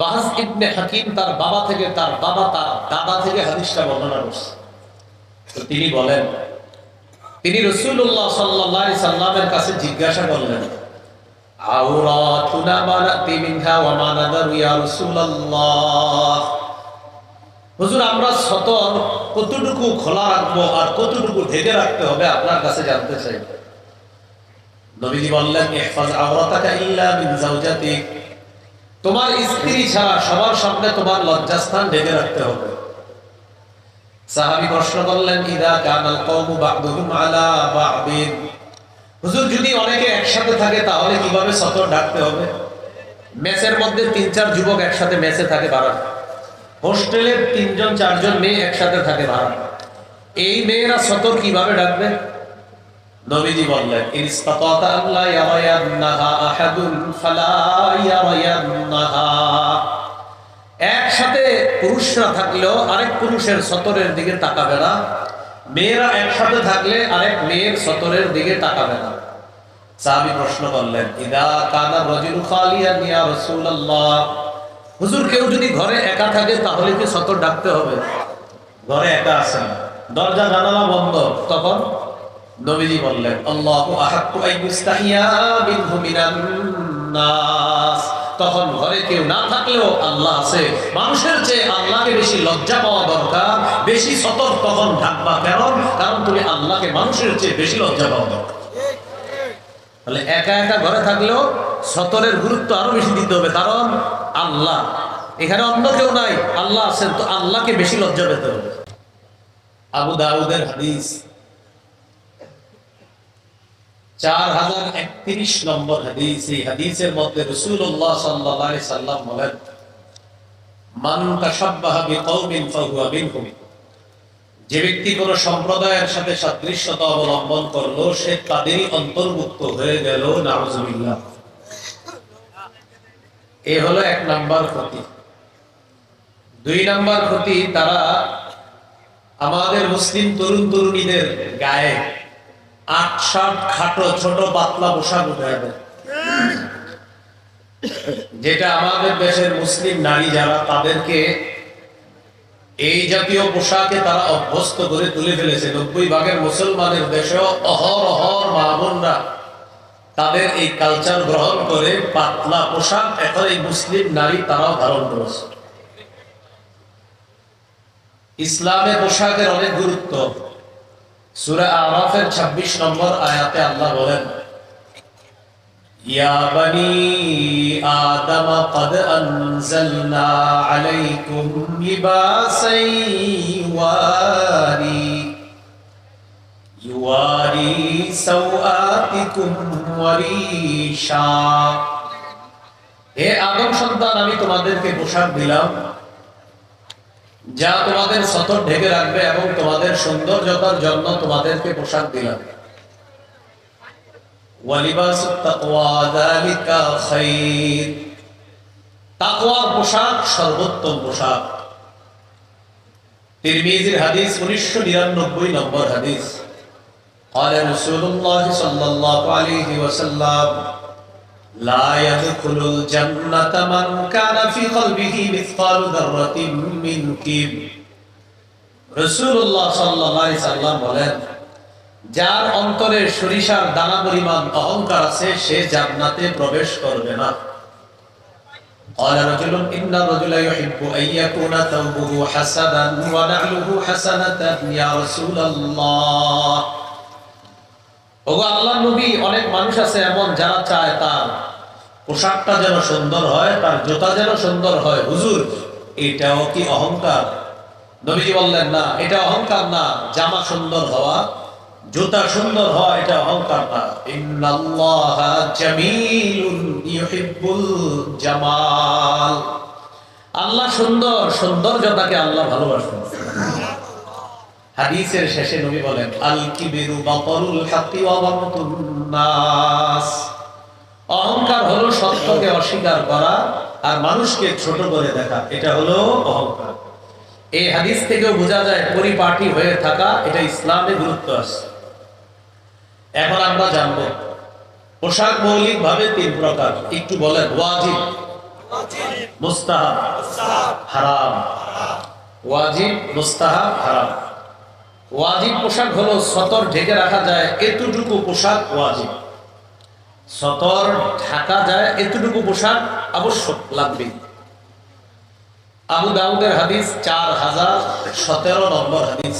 বাহাস ইবনে হাকিম তার বাবা থেকে, তার বাবা তার দাদা থেকে হাদিসটা বর্ণনা করছে। তো তিনি বলেন, তিনি রসুল্লাহ সাল্লাহ সাল্লামের কাছে জিজ্ঞাসা করলেন আমরা সতর কতটুকু খোলা রাখব আর কতটুকু ঢেকে রাখতে হবে আপনার কাছে জানতে চাই। নবীজি বললেন তোমার স্ত্রী ছাড়া সবার সামনে তোমার লজ্জাস্থান ঢেকে রাখতে হবে। সাহাবী প্রশ্ন করলেন, ইদা কানাল কওমু বা'দুহুম আলা বা'দিন? হুজুর, যদি অনেকে একসাথে থাকে, তাহলে কীভাবে সতর ঢাকতে হবে? ম্যাচের মধ্যে তিন চার যুবক একসাথে ম্যাচে থাকে বাড়া হোস্টেলের তিনজন, চারজন মেয়ে একসাথে থাকে বাড়া এই মেয়েরা সতর কীভাবে ডাকবে? নবীজি বললেন একসাথে পুরুষরা থাকলেও আরেক পুরুষের সতরের দিকে তাকাবে না। মেয়েরা একসাথে থাকলে আরেক মেয়ের সতরের দিকে তাকাবে না। সাহাবী প্রশ্ন করলেন, ইদা কানা রাজুলু খালিয়ান ইয়া রাসূলুল্লাহ? হুজুর, কেউ যদি ঘরে একা থাকে তাহলে কি সতর ডাকতে হবে? ঘরে একা আছেন দরজা জানালা বন্ধ, তখন নবীজি বললেন, আল্লাহু আহাক্কু আন ইস্তাহিয়া মিনহু মিনান নাস। তখন ঘরে কেউ না থাকলেও আল্লাহ আছে। মানুষের চেয়ে আল্লাহকে বেশি লজ্জা পাওয়া দরকার, বেশি সতর্ক তখন থাকবা কেন কারণ তুমি আল্লাহকে মানুষের চেয়ে বেশি লজ্জা পাওয়া দরকার। তাহলে একা একা ঘরে থাকলেও সতরের গুরুত্ব আরও বেশি দিতে হবে, কারণ আল্লাহ, এখানে অন্য কেউ নাই, আল্লাহ আছেন, তো আল্লাহকে বেশি লজ্জা পেতে হবে। আবু দাউদের হাদিস যে ব্যক্তি কোন সম্প্রদায়ের সাথে সাদৃশ্যতা অবলম্বন করল, সে তাদেরই অন্তর্ভুক্ত হয়ে গেল, নাউজুবিল্লাহ। এ হলো এক নাম্বার ক্ষতি। দুই নাম্বার ক্ষতি তারা আমাদের মুসলিম তরুণ তরুণীদের গায়ে আট সাত খাটো ছোট পাতলা পোশাক উঠে দেয় যেটা আমাদের দেশের মুসলিম নারী যারা, তাদেরকে এই জাতীয় পোশাকে তারা অভ্যস্ত করে তুলে ফেলেছে। নব্বই ভাগের মুসলমানের দেশেও অহর অহর মাহবুনরা তাদের এই কালচার গ্রহণ করে পাতলা পোশাক, এখন এই মুসলিম নারী তারাও ধারণ করেছে। ইসলামে পোশাকের অনেক গুরুত্ব। সুরা আরাফের ২৬ নম্বর আয়াতে আল্লাহ বলেন ইয়া বানি আদম قد انزلنا عليكم لباسا يواري يواري سوآتكم وريشا হে আদম সন্তান আমি তোমাদেরকে পোশাক দিলাম যা তোমাদের সতর ঢেকে রাখবে এবং তোমাদের সৌন্দর্যতার জন্য তোমাদেরকে পোশাক দিলাম তাকওয়ার পোশাক সর্বোত্তম পোশাক তিরমিজির হাদিস উনিশশো নিরানব্বই নম্বর হাদিস قال رسول الله صلى الله عليه وسلم لا يدخل الجنة من كان في قلبه مثقال ذرة من كبر রসুল্লাহ সাল্লাহ সাল্লাম বলেন যার অন্তরে সরিষার দানা পরিমাণ অহংকার আছে সে জান্নাতে প্রবেশ করবে না قال رجل إن الرجل يحب أن يكون ثوبه حسنا ونعله حسنة يا رسول الله ওগো আল্লাহ নবী অনেক মানুষ আছে এমন, যারা চায় তার পোশাকটা যেন সুন্দর হয়, তার জুতা যেন সুন্দর হয়। হুজুর, এটাও কি অহংকার? নবীজি বললেন, না, এটা অহংকার না, জামা সুন্দর হওয়া, জুতা সুন্দর হওয়া, এটা অহংকার না। জামাল। আল্লাহ সুন্দর সৌন্দর্যতাকে আল্লাহ ভালোবাসেন। হাদিসের শেষে নবী বলেন আল কিবিরু বাতরুল হাক্কি ওয়া বামতুন নাস। অহংকার হলো সত্যকে অস্বীকার করা আর মানুষকে ছোট করে দেখা এটা হলো অহংকার। এই হাদিস থেকেও বোঝা যায় পরিপাটি হয়ে থাকা এটা ইসলামে গুরুত্ব আছে। এখন আমরা জানব পোশাক মৌলিক ভাবে তিন প্রকার একটু বলেন ওয়াজিব মুস্তাহাব হারাম। ওয়াজিব মুস্তাহাব হারাম। ওয়াজিব পোশাক হলো সতর ঢেকে রাখা যায়, এতটুকু পোশাক ওয়াজিব। সতর ঢাকা যায়, এতটুকু পোশাক আবশ্যক লাগবে। আবু দাউদের হাদিস চার হাজার সতেরো নম্বর হাদিস।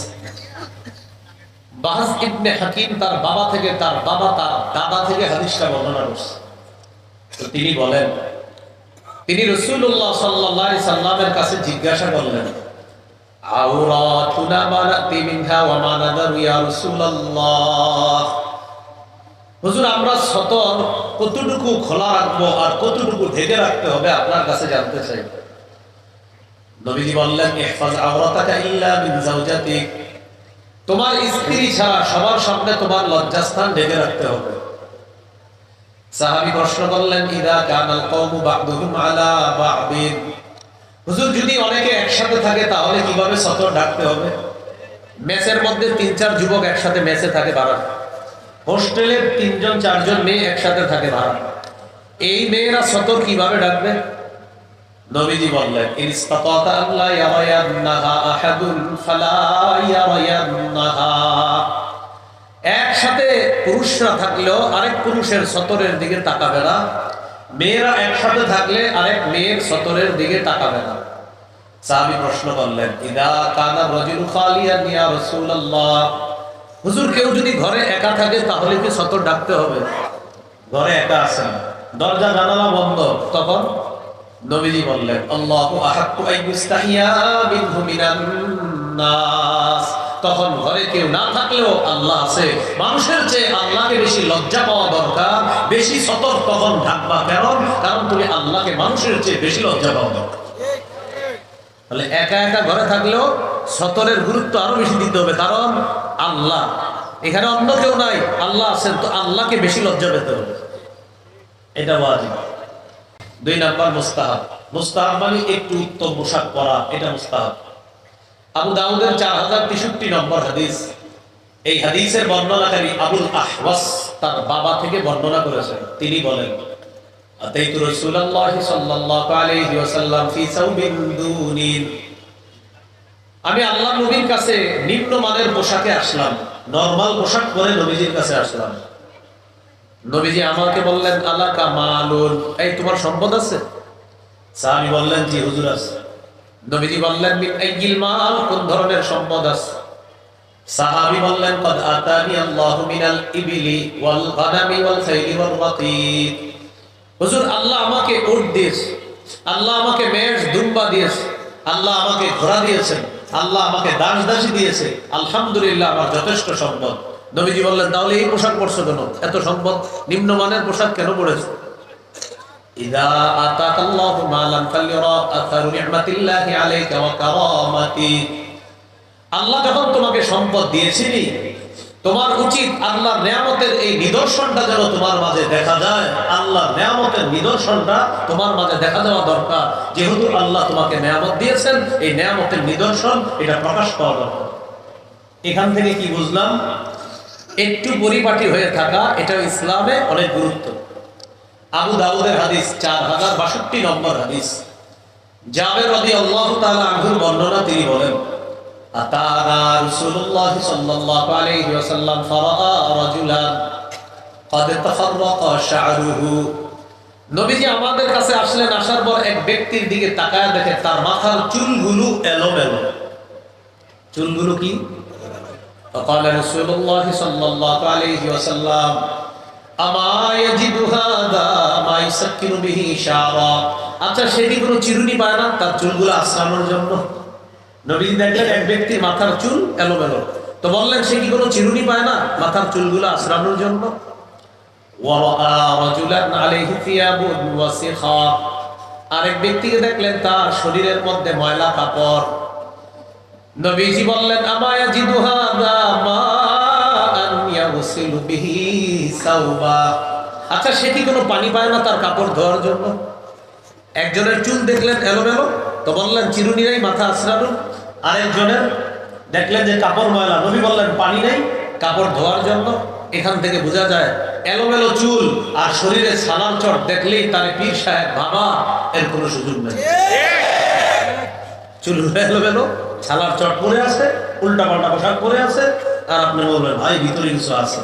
বাহাস ইবনে হাকিম তার বাবা থেকে, তার বাবা তার দাদা থেকে হাদিসটা বর্ণনা করছে। তো তিনি বলেন, তিনি রসুল্লাহ সাল্লাহ সাল্লামের কাছে জিজ্ঞাসা করলেন আওরাতুনা হুজুর, আমরা সতর কতটুকু খোলা রাখব আর কতটুকু ঢেকে রাখতে হবে আপনার কাছে জানতে চাই। নবীজি বললেন, ইহফাজ আওরাতাকা ইল্লা মিন যাওজাতিক। তোমার স্ত্রী ছাড়া সবার সামনে তোমার লজ্জাস্থান ঢেকে রাখতে হবে। সাহাবী প্রশ্ন করলেন, ইদা কানাল কওমু বা'দুহুম আলা বা'দিন? হুজুর, যদি অনেকে একসাথে থাকে, তাহলে কীভাবে সতর ঢাকতে হবে? ম্যাচের মধ্যে তিন, চার যুবক একসাথে ম্যাচে থাকে ভাড়া হোস্টেলে তিনজন, চারজন মেয়ে একসাথে থাকে ভাড়া এই মেয়েরা সতর কীভাবে ডাকবে? নবীজি বললেন একসাথে পুরুষরা থাকলেও আরেক পুরুষের সতরের দিকে তাকাবে না। মেয়েরা একসাথে থাকলে আরেক মেয়ের সতরের দিকে তাকাবে না। সাহাবী প্রশ্ন করলেন, ইদা কানা রাজুল খালিয়ান ইয়া রাসূলুল্লাহ? হুজুর, কেউ যদি ঘরে একা থাকে তাহলে কি সতর ডাকতে হবে? ঘরে একা আছেন। দরজা জানালা বন্ধ। তখন নবীজি বললেন, আল্লাহু আহাক্কু আইয়ুস্তাহিয়া মিনহু মিনান নাস। তখন ঘরে কেউ না থাকলেও আল্লাহ আছে। মানুষের চেয়ে আল্লাহকে বেশি লজ্জা পাওয়া দরকার, বেশি সতর্ক তখন ঢাকবা কারণ কারণ তুমি আল্লাহকে মানুষের চেয়ে বেশি লজ্জা পাওয়া দরকার। তাহলে একা একা ঘরে থাকলেও সতরের গুরুত্ব আরও বেশি দিতে হবে। কারণ আল্লাহ, এখানে অন্য কেউ নাই, আল্লাহ আছেন, তো আল্লাহকে বেশি লজ্জা পেতে হবে। এটা ওয়াজিব। দুই নাম্বার মুস্তাহাব। মুস্তাহাব মানে একটু উত্তম পোশাক পরা, এটা মুস্তাহাব। আবু দাউদের চার হাজার তেষট্টি নম্বর হাদিস। এই হাদিসের বর্ণনাকারী আবুল আহওয়াস তার বাবা থেকে বর্ণনা করেছেন। তিনি বলেন, আতাইতু সাল্লাল্লাহু আলাইহি ওয়াসাল্লাম ফি সাউবিন দুনিন আমি আল্লাহ নবীর কাছে নিম্ন মানের পোশাকে আসলাম। নরমাল পোশাক পরে নবীজির কাছে আসলাম। নবীজি আমাকে বললেন আল্লাহ কামালুন এই, তোমার সম্পদ আছে? সাহাবী বললেন, জি, হুজুর আছে। নবীজি বললেন, মিন আইয়িল মাল? কোন ধরনের সম্পদ আছে? সাহাবী বললেন, কদ আতানি আল্লাহু মিনাল ইবিলি ওয়াল গানামি ওয়াল খাইলি ওয়াল রাকিব হুজুর, আল্লাহ আমাকে উট দিয়েছে, আল্লাহ আমাকে মেষ দুম্বা দিয়েছে, আল্লাহ আমাকে ঘোড়া দিয়েছেন, আল্লাহ আমাকে দাস দাসী দিয়েছে, আলহামদুলিল্লাহ আমার যথেষ্ট সম্পদ। নবীজি বললেন, তাহলে এই পোশাক পরছো কেন? এত সম্পদ নিম্নমানের পোশাক কেন পড়েছো আতাকাল্লাহু মালান ফালিরা আথারু নি'মাতিল্লাহি আলাইকা ওয়া কারামাতি। আল্লাহ যখন তোমাকে সম্পদ দিয়েছিনি তোমার উচিত আল্লাহর নিয়ামতের এই নিদর্শনটা যেন তোমার মাঝে দেখা যায়। আল্লাহর নিয়ামতের নিদর্শনটা তোমার মাঝে দেখা যাওয়া দরকার। যেহেতু আল্লাহ তোমাকে নিয়ামত দিয়েছেন, এই নিয়ামতের নিদর্শন এটা প্রকাশ পাওয়া দরকার। এখান থেকে কি বুঝলাম? একটু পরিপাটি হয়ে থাকা এটা ইসলামে অনেক গুরুত্ব। আবু দাউদের হাদিস চার হাজার বাষট্টি নম্বর হাদিস জাবের রদি আল্লাহ তাআলা আনহুর বর্ণনা তিনি বলেন আতানা রাসূলুল্লাহ সাল্লাল্লাহু আলাইহি ওয়াসাল্লাম ফারাআ রাজুলান قد تفرق شعره নবীজি আমাদের কাছে আসলেন আসার পর এক ব্যক্তির দিকে তাকায় দেখে তার মাথার চুলগুলো এলোমেলো চুলগুলো কি فقال رسول الله صلى الله عليه وسلم আচ্ছা সে কি কোনো চিরুনি পায় না? তার চুলগুলো আশ্রানোর জন্য। নবী দেখলেন এক ব্যক্তির মাথার চুল এলোমেলো। তো বললেন, সে কি কোনো চিরুনি পায় না? মাথার চুলগুলো আশ্রানোর জন্য। ব্যক্তিকে দেখলেন, তার শরীরের মধ্যে ময়লা কাপড়। নবীজি বললেন, আমায়া মা আচ্ছা সে কি কোনো পানি পায় না তার কাপড় ধোয়ার জন্য? একজনের চুল দেখলেন এলোমেলো, তো বললেন, চিরুনিরাই মাথা আশ্রানো আরেকজনের দেখলেন যে কাপড় ময়লা, নবী বললেন, পানি নেই কাপড় ধোয়ার জন্য। এখান থেকে বোঝা যায়, এলোমেলো চুল আর শরীরে সালাম চট দেখলেই তার পীর সাহেব, বাবা, এর কোনো সুযোগ নেই। চুল এলোমেলো ছালার চট পরে আছে উল্টা পাল্টা পোশাক পরে আছে আর আপনি বলবেন, ভাই, ভিতরে কিছু আছে।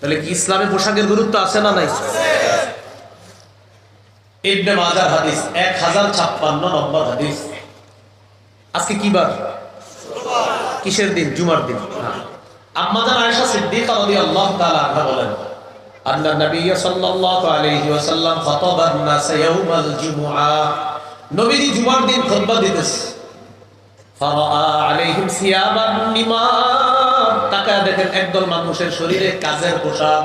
তাহলে কি ইসলামী পোশাকের গুরুত্ব আছে না নাই? ইবনে মাজার হাদিস, এক হাজার ছাপ্পান্ন নম্বর হাদিস। আজকে কি বার? কিসের দিন? জুমার দিন। হ্যাঁ। আম্মাজান আয়েশা সিদ্দিকা রাদিয়াল্লাহু তাআলা আনহা বলেন, আন্না নবী সাল্লাল্লাহু আলাইহি আলাইহিম সিয়াবান নিমার তাকায় দেখেন একদল মানুষের শরীরে কাজের পোশাক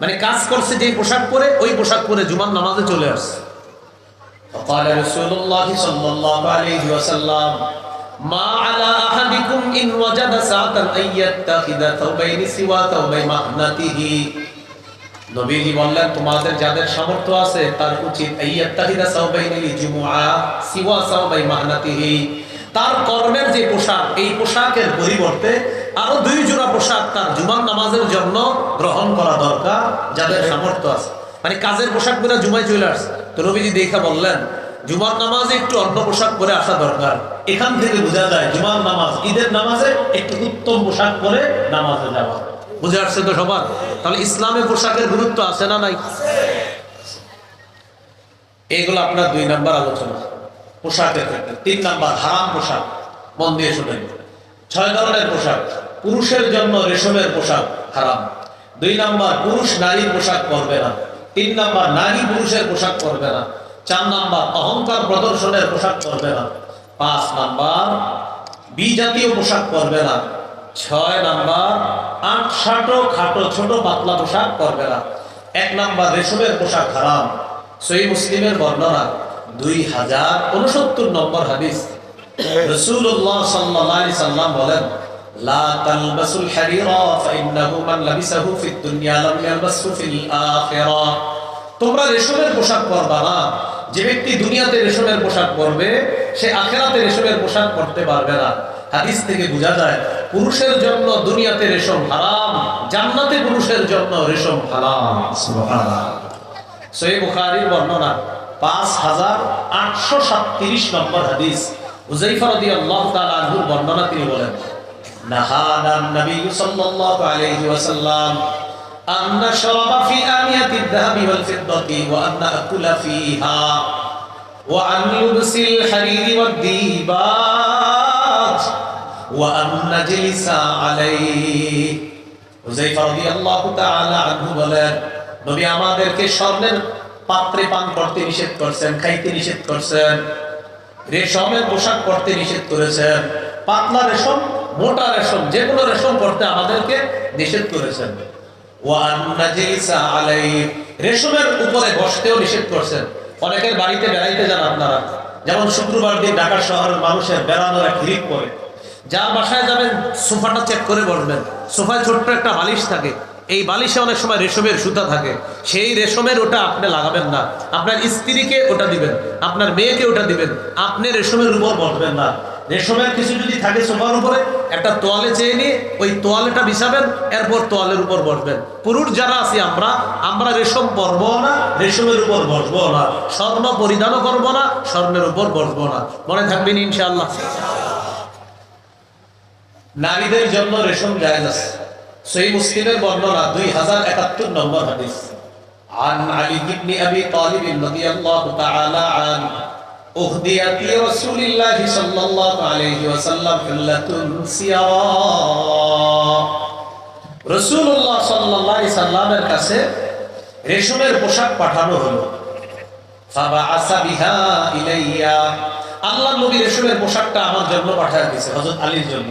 মানে কাজ করছে যে পোশাক পরে ওই পোশাক পরে জুমার নামাজে চলে আসছে فقال رسول الله صلى الله عليه وسلم ما على أحدكم إن وجد ساعة أن يتخذ ثوبين سوى ثوبي مهنته নবীজি বললেন তোমাদের যাদের সামর্থ্য আছে তার উচিত আইয়াত্তাহিদা সাওবাইনি লিজুমুআ সিওয়া সাওবাই মাহনাতিহি তার কর্মের যে পোশাক, এই পোশাকের পরিবর্তে আরও দুই জোড়া পোশাক তার জুমার নামাজের জন্য গ্রহণ করা দরকার, যাদের সামর্থ্য আছে। মানে কাজের পোশাক পরে জুমায় চলে আসছে। তো নবীজি দেখা বললেন, জুমার নামাজে একটু অন্য পোশাক পরে আসা দরকার। এখান থেকে বোঝা যায়, জুমার নামাজ, ঈদের নামাজে একটু উত্তম পোশাক পরে নামাজে যাওয়া। বুঝে আসছে তো সবার? তাহলে ইসলামে পোশাকের গুরুত্ব আছে না নাই? এইগুলো আপনার দুই নাম্বার আলোচনা। পোশাকের ক্ষেত্রে তিন নাম্বার হারাম পোশাক, মন দিয়ে শুনেন। ছয় ধরনের পোশাক, পুরুষের জন্য রেশমের পোশাক হারাম। দুই নাম্বার পুরুষ নারী পোশাক পরবে না। তিন নাম্বার নারী পুরুষের পোশাক পরবে না। চার নাম্বার অহংকার প্রদর্শনের পোশাক পরবে না। পাঁচ নাম্বার বিজাতীয় পোশাক পরবে না। ছয় নাম্বার আট, ষাটো খাটো ছোট পাতলা পোশাক পরবে না। এক নাম্বার রেশমের পোশাক হারাম। সই মুসলিমের বর্ণনা দুই হাজার উনসত্তর নম্বর হাদিস। সাল্লাম বলেন, লা তালবাসুল হারিরা ফাইন্নাহু মান লাবিসাহু ফিদ দুনিয়া লাম ফিল আখিরাহ তোমরা রেশমের পোশাক পরবা না। যে ব্যক্তি দুনিয়াতে রেশমের পোশাক পরবে, সে আখেরাতে রেশমের পোশাক পরতে পারবে না। হাদিস থেকে বোঝা যায়, পুরুষের জন্য দুনিয়াতে রেশম হারাম, জান্নাতে পুরুষের জন্য রেশম হারাম। সুবহানাল্লাহ। সহি বুখারীর বর্ণনা। পাঁচ হাজার আটশো সাতত্রিশ নম্বর হাদিস। হুজাইফা রদি আল্লাহ তালুর বর্ণনা তিনি বলেন নাহাদান নবী আলাইহি ওয়াসাল্লাম আন নাশরাবা ফি আনিয়াতি যাহাবি ওয়াল ফিদ্দাতি ওয়া আন নাকুলা ফিহা ওয়া আন লুবসিল হারিরি ওয়াদ দিবাত ওয়া আমাদেরকে স্বর্ণের পাত্রে পান করতে নিষেধ করছেন, খাইতে নিষেধ করছেন রেশমের পোশাক পরতে নিষেধ করেছেন, পাতলা রেশম, মোটা রেশম যে কোনো রেশম করতে আমাদেরকে নিষেধ করেছেন। রেশমের উপরে বসতেও নিষেধ করছেন। অনেকের বাড়িতে বেড়াইতে যান আপনারা। যেমন শুক্রবার দিন ঢাকা শহরের মানুষের বেড়ানোর এক হিরিক করে যার বাসায় যাবেন, সোফাটা চেক করে বসবেন। সোফায় ছোট্ট একটা বালিশ থাকে। এই বালিশে অনেক সময় রেশমের সুতা থাকে। সেই রেশমের ওটা আপনি লাগাবেন না। আপনার স্ত্রীকে ওটা দিবেন, আপনার মেয়েকে ওটা দিবেন, আপনি রেশমের উপর বসবেন না। রেশমের কিছু যদি থাকে সোফার উপরে, একটা তোয়ালে চেয়ে নিয়ে ওই তোয়ালেটা বিছাবেন, এরপর তোয়ালের উপর বসবেন। পুরুষ যারা আছি আমরা আমরা রেশম পরবো না, রেশমের উপর বসবো না। স্বর্ণ পরিধানও করব না, স্বর্ণের উপর বসবো না। মনে থাকবেন ইনশাআল্লাহ। নারীদের জন্য রেশম জায়গা আছে। সহি মুসলিমের বর্ণনা দুই হাজার একাত্তর নম্বর হাদিস عن علي بن ابي طالب رضي الله تعالى عنه اهديت لرسول الله صلى الله عليه وسلم حلة سيراء রসুল্লাহ সাল্লাহ সাল্লামের কাছে রেশমের পোশাক পাঠানো হলো ফাবাআসা বিহা ইলাইয়া আল্লাহ নবী রেশমের পোশাকটা আমার জন্য পাঠিয়ে দিয়েছে হযরত আলীর জন্য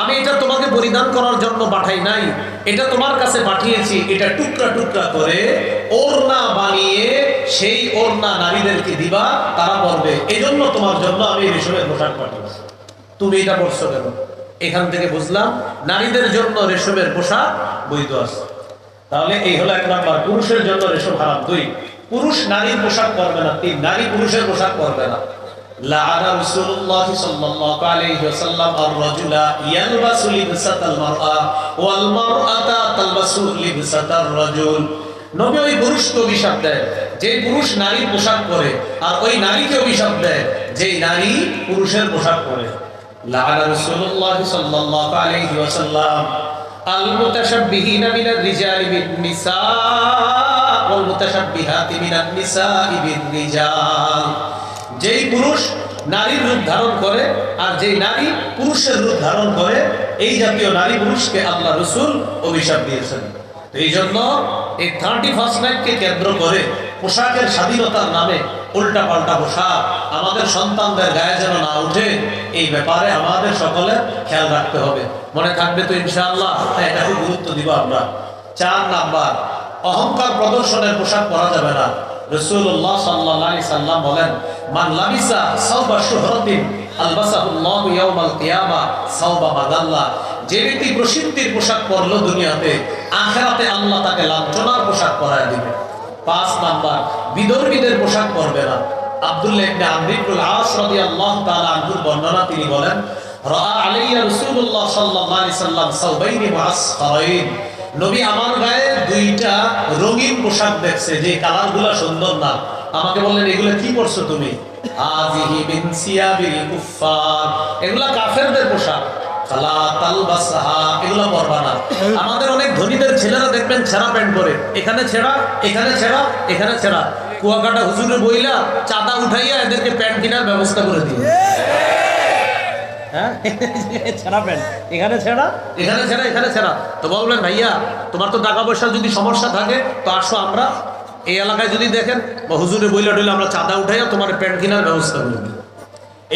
আমি এটা তোমাকে পরিধান করার জন্য পাঠাই নাই। এটা তোমার কাছে পাঠিয়েছি। এটা টুকরা টুকরা করে ওড়না বানিয়ে সেই ওড়না নারীদেরকে দিবা, তারা পরবে এজন্য তোমার জন্য আমি রেশমের পোশাক পাঠিয়েছি। তুমি এটা পড়ছো কেন? এখান থেকে বুঝলাম, নারীদের জন্য রেশমের পোশাক বৈধ আছে। তাহলে এই হলো এক নাম্বার, পুরুষের জন্য রেশম হারাম। দুই, পুরুষ নারীর পোশাক পরবে না। তিন, নারী পুরুষের পোশাক পরবে না। لعن رسول الله صلى الله عليه وسلم الرجل يلبس لبسة المرأة والمرأة تلبس لبسة الرجل নবী ওই পুরুষকে অভিশাপ দেয় যে পুরুষ নারীর পোশাক পরে আর ওই নারীকে অভিশাপ দেয় যে নারী পুরুষের পোশাক পরে لعن رسول الله صلى الله عليه وسلم المتشبهين من الرجال بالنساء والمتشبهات من النساء بالرجال যেই পুরুষ নারীর রূপ ধারণ করে আর যেই নারী পুরুষের রূপ ধারণ করে এই জাতীয় নারী পুরুষকে আল্লাহ রসুল অভিশাপ দিয়েছেন। এই জন্য এই থার্টি ফার্স্ট নাইটকে কেন্দ্র করে পোশাকের স্বাধীনতার নামে উল্টা পাল্টা পোশাক আমাদের সন্তানদের গায়ে যেন না উঠে এই ব্যাপারে আমাদের সকলে খেয়াল রাখতে হবে। মনে থাকবে তো ইনশাআল্লাহ হ্যাঁ, এটাকে গুরুত্ব দিব আমরা। চার নাম্বার অহংকার প্রদর্শনের পোশাক পরা যাবে না। রসুল্লাহ সাল্লাহ সাল্লাম বলেন মান লাবিসা সাউবা শুহরতিন, আলবাসাহুল্লাহু ইয়াউমাল কিয়ামা মাদাল্লা। যে ব্যক্তি প্রসিদ্ধির পোশাক পরলো দুনিয়াতে, আখেরাতে আল্লাহ তাকে লাঞ্ছনার পোশাক পরায় দিবে। পাঁচ নাম্বার বিদর্মীদের পোশাক পরবে না। আব্দুল্লাহ ইবনে আস রাদিয়াল্লাহু তাআলা বর্ণনা তিনি বলেন, রাআ আলাইয়া রাসূলুল্লাহ সাল্লাল্লাহু আলাইহি সাল্লাম মুআসফারাইন নবী আমার গায়ে দুইটা রঙিন পোশাক দেখছে, যে কালারগুলো সুন্দর না। আমাকে বললেন এগুলো কি করছ তুমি? আজিহি মিন সিয়াবিল এগুলা কাফেরদের পোশাক। এগুলো পরবা না। আমাদের অনেক ধনীদের ছেলেরা দেখবেন ছেঁড়া প্যান্ট এখানে ছেঁড়া এখানে ছেঁড়া এখানে ছেঁড়া। কুয়াকাটা হুজুরে বইলা চাঁদা উঠাইয়া এদেরকে প্যান্ট কেনার ব্যবস্থা করে দিই হ্যাঁ? ছেঁড়া প্যান্ট। এখানে ছেঁড়া? এখানে ছেঁড়া এখানে ছেঁড়া। তো বলবেন ভাইয়া তোমার তো টাকা পয়সার যদি সমস্যা থাকে তো আসো আমরা এই এলাকায় যদি দেখেন, বা হুজুরে বইলা টইলে আমরা চাঁদা উঠাইয়া তোমার প্যান্ট কেনার ব্যবস্থা করে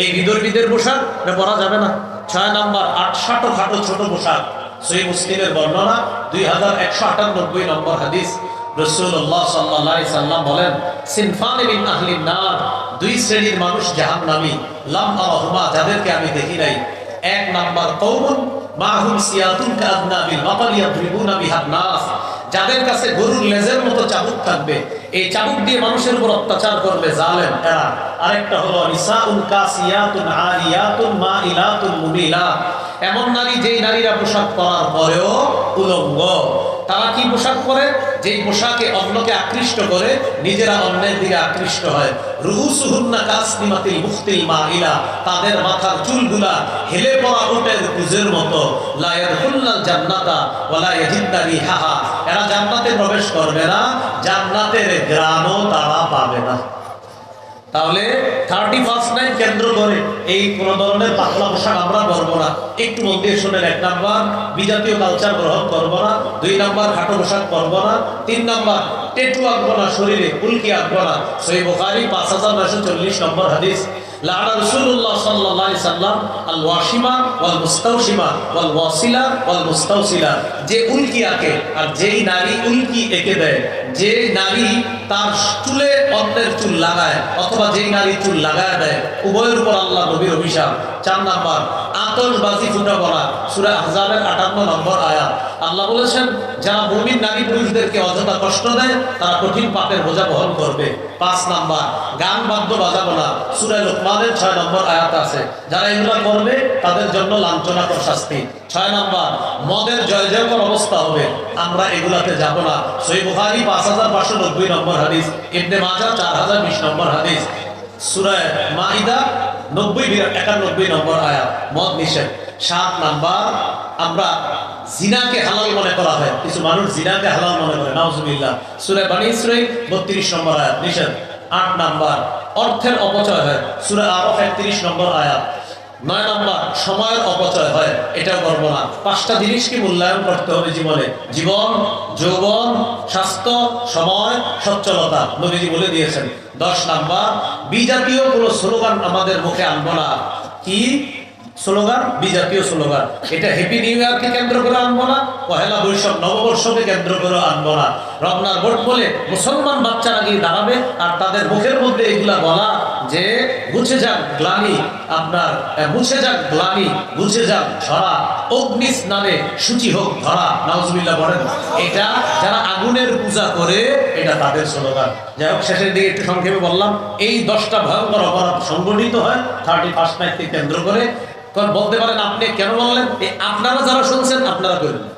এই বিদর্মীদের পোশাক, এটা পরা যাবে না। ছয় নাম্বার আটষাটো খাটো ছোট পোশাক। সই মুসলিমের বর্ণনা, দুই হাজার একশো আটানব্বই নম্বর হাদিস। রসুল্লাহ সাল্লাহ সাল্লাম বলেন, সিনফান বিন আহলিন নার, দুই শ্রেণির মানুষ জাহান্নামী। লাম আরহুমা যাদেরকে আমি দেখি নাই। এক নাম্বার কৌমুন মাহুম সিয়াতুন কাদনা বিল নাস। যাদের কাছে গরুর লেজের মতো চাবুক থাকবে, এই চাবুক দিয়ে মানুষের উপর অত্যাচার করবে জালেম, এরা। আরেকটা হলো, নিসাউল কাসিয়াতুন আরিয়াতুন মাইলাতুন মুমিলাত এমন নারী যেই নারীরা পোশাক পরার পরেও উলঙ্গ। তারা কি পোশাক পরে? যেই পোশাকে অন্যকে আকৃষ্ট করে, নিজেরা অন্যের দিকে আকৃষ্ট হয়। তাদের মাথার চুলগুলা হেলে পড়া উটের কুজের মতো। এরা জান্নাতে প্রবেশ করবে না, জান্নাতের গ্রামও তারা পাবে না। তাহলে থার্টি ফার্স্ট নাইট কেন্দ্র করে এই কোন ধরনের পাতলা পোশাক আমরা করব না। একটু দিয়ে শুনেন এক নাম্বার, বিজাতীয় কালচার গ্রহণ করব না। দুই নাম্বার, খাটো পোশাক করব না। তিন নাম্বার টেটু আঁকবো না, শরীরে উল্কি আঁকবো না। সই বোখারি, পাঁচ হাজার নয়শো চল্লিশ নম্বর হাদিস। সাল্লাম মুস্তাউসিলা যে উল্কি আঁকে আর যেই নারী উল্কি এঁকে দেয় যে নারী তার চুলে অন্যের চুল লাগায় অথবা যেই নারী চুল লাগায় দেয়, উভয়ের উপর আল্লাহ নবীর অভিশাপ। চার নাম্বার, আতশবাজি ফুটা বলা। সুরা আহজাবের আটান্ন নম্বর আয়াত। আল্লাহ বলেছেন, যারা মুমিন নারী পুরুষদেরকে অযথা কষ্ট দেয়, তারা কঠিন পাপের বোঝা বহন করবে। পাঁচ নাম্বার, গান বাদ্য বাজাবো না। সুরা লোকমানের ছয় নম্বর আয়াত আছে। যারা এগুলো করবে, তাদের জন্য লাঞ্ছনাকর শাস্তি। ছয় নাম্বার, মদের জয় জয়কর অবস্থা হবে। আমরা এগুলাতে যাব না। সই বুহারি পাঁচ হাজার পাঁচশো নব্বই নম্বর হাদিস, ইবনে নম্বর হাদিস। সুরায় নম্বর আয়াত মদ নিষেধ। নাম্বার, আমরা জিনাকে হালাল মনে করা হয়। কিছু মানুষ জিনাকে হালাল মনে করে, নাউজুবিল্লাহ। সুরায় বানি ইসরাইল বত্রিশ নম্বর আয়াত নিষেধ। আট নাম্বার, অর্থের অপচয় হয়। সুরা আরফ একত্রিশ নম্বর আয়াত নয় নম্বর, সময়ের অপচয় হয় এটা করব না। পাঁচটা জিনিসকে মূল্যায়ন করতে হবে জীবনে। জীবন, যৌবন, স্বাস্থ্য, সময়, সচ্ছলতা, নবীজি বলে দিয়েছেন। দশ নাম্বার, বিজাতীয় কোনো স্লোগান আমাদের মুখে আনব না। কি? স্লোগান, বিজাতীয় স্লোগান। এটা হ্যাপি নিউ ইয়ারকে কেন্দ্র করে আনব না, পহেলা বৈশাখ নববর্ষকে কেন্দ্র করে আনব না। রমনার ভোট বলে মুসলমান বাচ্চারা গিয়ে দাঁড়াবে আর তাদের মুখের মধ্যে এগুলা বলা যে, মুছে যাক গ্লানি আপনার মুছে যাক গ্লানি, মুছে যাক ঝরা অগ্নি স্নানে সূচি হোক ধরা। নাউজুবিল্লাহ বলেন, এটা যারা আগুনের পূজা করে, এটা তাদের স্লোগান। যাই হোক, শেষের দিকে একটু সংক্ষেপে বললাম, এই দশটা ভয়ঙ্কর অপরাধ সংগঠিত হয় থার্টি ফার্স্ট নাইটকে কেন্দ্র করে। কারণ বলতে পারেন আপনি কেন বললেন? আপনারা যারা শুনছেন আপনারা করবেন